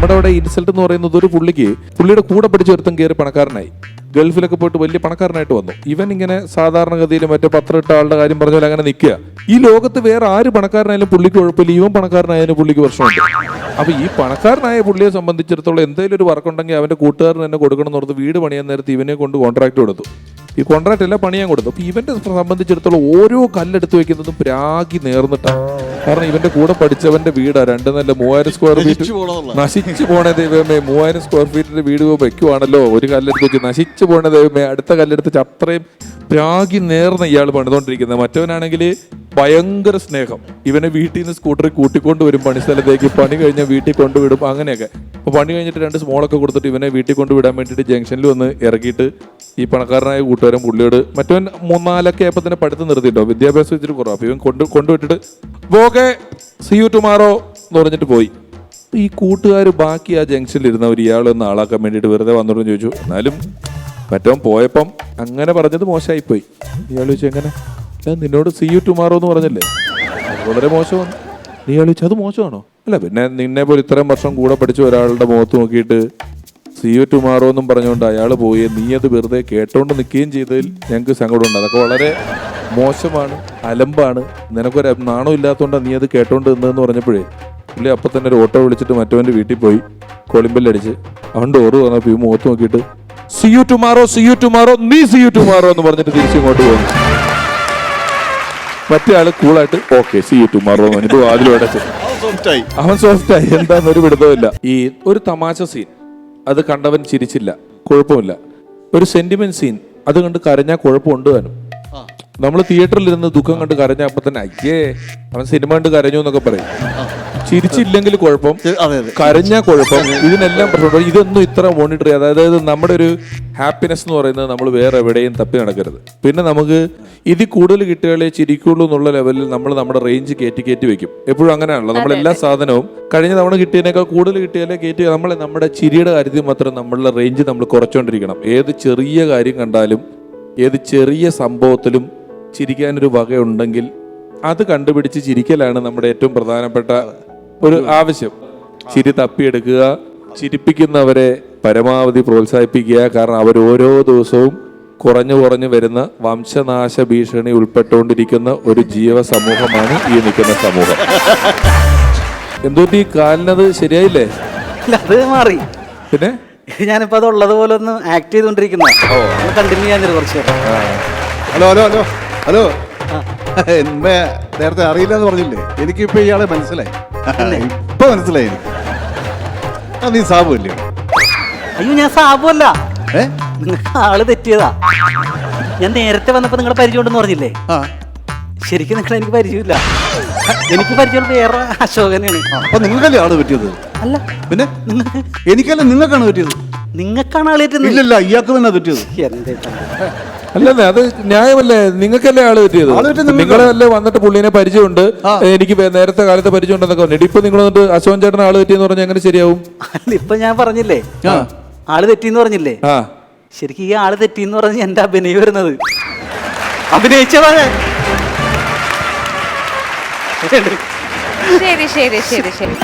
നമ്മുടെ അവിടെ ഇൻസൾട്ട് എന്ന് പറയുന്നത് ഒരു പുള്ളിക്ക് പുള്ളിയുടെ കൂടെ പഠിച്ച ഒരുത്തം കയറി പണക്കാരനായി. ഗൾഫിലൊക്കെ പോയിട്ട് വലിയ പണക്കാരനായിട്ട് വന്നു. ഇവൻ ഇങ്ങനെ സാധാരണഗതിയിൽ മറ്റേ പത്രം ഇട്ട ആളുടെ കാര്യം പറഞ്ഞാൽ അങ്ങനെ നിൽക്കുക. ഈ ലോകത്ത് വേറെ ആര് പണക്കാരനായാലും പുള്ളിക്ക് കുഴപ്പമില്ല. ഇവൻ പണക്കാരനായാലും പുള്ളിക്ക് പ്രശ്നമുണ്ട്. അപ്പൊ ഈ പണക്കാരനായ പുള്ളിയെ സംബന്ധിച്ചിടത്തോളം എന്തെങ്കിലും ഒരു വർക്ക് ഉണ്ടെങ്കിൽ അവന്റെ കൂട്ടുകാരൻ തന്നെ കൊടുക്കണം എന്നോർത്ത് വീട് പണിയാൻ നേരത്ത് ഇവനെ കൊണ്ട് കോൺട്രാക്ട് കൊടുത്തു. ഈ കോൺട്രാക്ട് എല്ലാം പണിയാൻ കൊടുത്തു. അപ്പൊ ഇവന്റെ സംബന്ധിച്ചിടത്തോളം ഓരോ കല്ലെടുത്ത് വെക്കുന്നതും പ്രാഗി നേർന്നിട്ടാണ് കാരണം ഇവന്റെ കൂടെ പഠിച്ചവന്റെ വീടാ. രണ്ട് നല്ല മൂവായിരം സ്ക്വയർ ഫീറ്റ് നശിച്ചു പോണേ ദൈവമേ. മൂവായിരം സ്ക്വയർ ഫീറ്റിന്റെ വീട് വെക്കുവാണല്ലോ. ഒരു കല്ലെടുത്ത് വെച്ച് നശിച്ചു പോണേ ദൈവമേ. അടുത്ത കല്ലെടുത്ത് അത്രയും പ്രാഗി നേർന്ന ഇയാൾ പണിതുകൊണ്ടിരിക്കുന്നത് മറ്റവനാണെങ്കിൽ ഭയങ്കര സ്നേഹം. ഇവനെ വീട്ടിൽ നിന്ന് സ്കൂട്ടറിൽ കൂട്ടിക്കൊണ്ട് വരും പണിസ്ഥലത്തേക്ക് പണി കഴിഞ്ഞാൽ വീട്ടിൽ കൊണ്ടുവിടും അങ്ങനെയൊക്കെ. അപ്പൊ പണി കഴിഞ്ഞിട്ട് രണ്ട് സ്മോളൊക്കെ കൊടുത്തിട്ട് ഇവനെ വീട്ടിൽ കൊണ്ടുവിടാൻ വേണ്ടിയിട്ട് ജംഗ്ഷനിൽ വന്ന് ഇറക്കിയിട്ട് ഈ പണക്കാരനായ കൂട്ടുകാരൻ പുള്ളിയോട് മറ്റവൻ മൂന്നാലൊക്കെ ആയപ്പോൾ തന്നെ പഠിത്തം നിർത്തിയിട്ടോ വിദ്യാഭ്യാസം ഇച്ചിരി കുറവാണ് അപ്പൊ ഇവൻ കൊണ്ട് കൊണ്ടുവിട്ടിട്ട് ഓക്കെ സി യു ടുമാറോ എന്ന് പറഞ്ഞിട്ട് പോയി. ഈ കൂട്ടുകാർ ബാക്കി ആ ജംഗ്ഷനിൽ ഇരുന്നവർ ഇയാളൊന്ന് ആളാക്കാൻ വേണ്ടിയിട്ട് വെറുതെ വന്നോടും ചോദിച്ചു. എന്നാലും മറ്റവൻ പോയപ്പം അങ്ങനെ പറഞ്ഞത് മോശമായിപ്പോയി ഇയാൾ ചോദിച്ചു എങ്ങനെ? "ഞാൻ നിന്നോട് സി യു ടുമാറോ എന്ന് പറഞ്ഞല്ലേ? അത് വളരെ മോശമാണ്. നീ കളിച്ചു അത് മോശമാണോ? അല്ല പിന്നെ നിന്നെ പോലെ ഇത്രയും വർഷം കൂടെ പഠിച്ച ഒരാളുടെ മുഖത്ത് നോക്കിയിട്ട് സി യു ടുമാറോ എന്നും പറഞ്ഞുകൊണ്ട് അയാൾ പോയി നീ അത് വെറുതെ കേട്ടോണ്ട് നിൽക്കുകയും ചെയ്തതിൽ ഞങ്ങൾക്ക് സങ്കടമുണ്ട്. അതൊക്കെ വളരെ മോശമാണ് അലമ്പാണ്. നിനക്കൊരു നാണം ഇല്ലാത്തതുകൊണ്ടാണ് നീ അത് കേട്ടോണ്ട് നിന്നതെന്ന് പറഞ്ഞപ്പോഴേ പുള്ളി അപ്പം തന്നെ ഒരു ഓട്ടോ വിളിച്ചിട്ട് മറ്റവന്റെ വീട്ടിൽ പോയി കൊളിമ്പല്ലടിച്ച് അവൻ ഡോറ് വന്നപ്പോൾ ഈ മുഖത്ത് നോക്കിയിട്ട് see you tomorrow see you tomorrow നീ സി യു ടുമാറോ എന്ന് പറഞ്ഞിട്ട് തിരിച്ചു ഇങ്ങോട്ട് പോകുന്നു മറ്റേ ആൾ കൂളായിട്ട് ഓക്കെ സി യു ടുമാറോ വാതിലോടച്ച് സോഫ്റ്റായി അവൻ സോഫ്റ്റായി എന്താന്ന് ഒരു പിടുത്തമില്ല ഈ ഒരു തമാശ സീൻ അത് കണ്ടവൻ ചിരിച്ചില്ല. കുഴപ്പമില്ല. ഒരു സെന്റിമെന്റ് സീൻ അത് കണ്ട് കരഞ്ഞാൽ കുഴപ്പമുണ്ട് താനും. നമ്മൾ തിയേറ്ററിൽ ഇരുന്ന് ദുഃഖം കണ്ട് കരഞ്ഞ അപ്പൊ തന്നെ അയ്യേ അവൻ സിനിമ കണ്ട് കരഞ്ഞു എന്നൊക്കെ പറയും. ചിരിച്ചില്ലെങ്കിൽ കുഴപ്പം അതെ അതെ. കരഞ്ഞ കുഴപ്പം ഇതിനെല്ലാം പ്രശ്നമുണ്ട്. ഇതൊന്നും ഇത്ര മോണിറ്റർ ചെയ്യാതെ അതായത് നമ്മുടെ ഒരു ഹാപ്പിനെസ് എന്ന് പറയുന്നത് നമ്മൾ വേറെ എവിടെയും തപ്പി നടക്കരുത്. പിന്നെ നമുക്ക് ഇതിൽ കൂടുതൽ കിട്ടിയാലേ ചിരിക്കുള്ളൂ എന്നുള്ള ലെവലിൽ നമ്മൾ നമ്മുടെ റേഞ്ച് കയറ്റി കയറ്റി വെക്കും. എപ്പോഴും അങ്ങനെയാണല്ലോ. നമ്മൾ എല്ലാ സാധനവും കഴിഞ്ഞ തവണ കിട്ടിയതിനേക്കാൾ കൂടുതൽ കിട്ടിയാലേ കയറ്റി നമ്മൾ നമ്മുടെ ചിരിയുടെ കാര്യത്തിൽ മാത്രം നമ്മളുടെ റേഞ്ച് നമ്മൾ കുറച്ചുകൊണ്ടിരിക്കണം. ഏത് ചെറിയ കാര്യം കണ്ടാലും ഏത് ചെറിയ സംഭവത്തിലും ചിരിക്കാനൊരു വകയുണ്ടെങ്കിൽ അത് കണ്ടുപിടിച്ച് ചിരിക്കലാണ് നമ്മുടെ ഏറ്റവും പ്രധാനപ്പെട്ട ഒരു ആവശ്യം. ചിരി തപ്പിയെടുക്കുക ചിരിപ്പിക്കുന്നവരെ പരമാവധി പ്രോത്സാഹിപ്പിക്കുക. കാരണം അവർ ഓരോ ദിവസവും കുറഞ്ഞു കുറഞ്ഞു വരുന്ന വംശനാശ ഭീഷണി ഉൾപ്പെട്ടുകൊണ്ടിരിക്കുന്ന ഒരു ജീവ സമൂഹമാണ് ഈ നിൽക്കുന്ന സമൂഹം. എന്തുകൊണ്ട് ഈ കാലിനത് ശരിയായില്ലേ? അത് മാറി. പിന്നെ? ഞാനിപ്പോ അത് ഉള്ളത് പോലെ ഒന്ന് ആക്ട് ചെയ്തോണ്ടിരിക്കുന്ന കണ്ടിന്യൂ ചെയ്യാൻ കുറച്ച് ഹലോ ഹലോ ഹലോ. ഹലോ. എന്നെ നേരത്തെ അറിയില്ല എന്ന് പറഞ്ഞില്ലേ? എനിക്കിപ്പോ ഇയാളെ മനസ്സിലായി. ഇപ്പൊ മനസ്സിലായി. അത് നീ സാബു അല്ലേ? അയ്യോ ഞാൻ സാബു അല്ല. നിങ്ങൾക്ക് ആൾ തെറ്റിയതാ. ഞാൻ നേരത്തെ വന്നപ്പോ നിങ്ങളെ പരിചയമുണ്ടെന്ന് പറഞ്ഞില്ലേ? ആ. ശരിക്കും നിങ്ങൾ എനിക്ക് പരിചയമില്ല. എനിക്ക് പരിചയം വേറെ അശോകനാണ്. അപ്പൊ നിങ്ങൾക്കല്ലേ ആൾ പറ്റിയത്? അല്ല. പിന്നെ? എനിക്കല്ല നിങ്ങൾക്കാണ് പറ്റിയത്? നിങ്ങൾക്കാണ് ആൾ ഇല്ലല്ല ഇയാൾക്ക് തന്നെ പറ്റിയത്. എന്റെ അല്ലെന്നേ അത് ന്യായമല്ലേ? നിങ്ങൾക്കല്ലേ ആൾ പറ്റിയത്. നിങ്ങളല്ലേ വന്നിട്ട് പുള്ളിനെ പരിചയമുണ്ട്? എനിക്ക് നേരത്തെ കാലത്ത് പരിചയമുണ്ടെന്നൊക്കെ പറഞ്ഞു. ഇപ്പൊ നിങ്ങൾ വന്നിട്ട് അശോകൻ ചേട്ടൻ ആൾ പറ്റിയെന്ന് പറഞ്ഞാൽ എങ്ങനെ ശരിയാവും? അല്ല ഇപ്പൊ ഞാൻ പറഞ്ഞില്ലേ. ആൾ തെറ്റിന്ന് പറഞ്ഞില്ലേ? ആ. ശരിക്കും ഈ ആൾ തെറ്റിന്ന് പറഞ്ഞ് എന്റെ അഭിനയം വരുന്നത്? അഭിനയിച്ചതാണ് ശരി ശരി ശരി ശരി.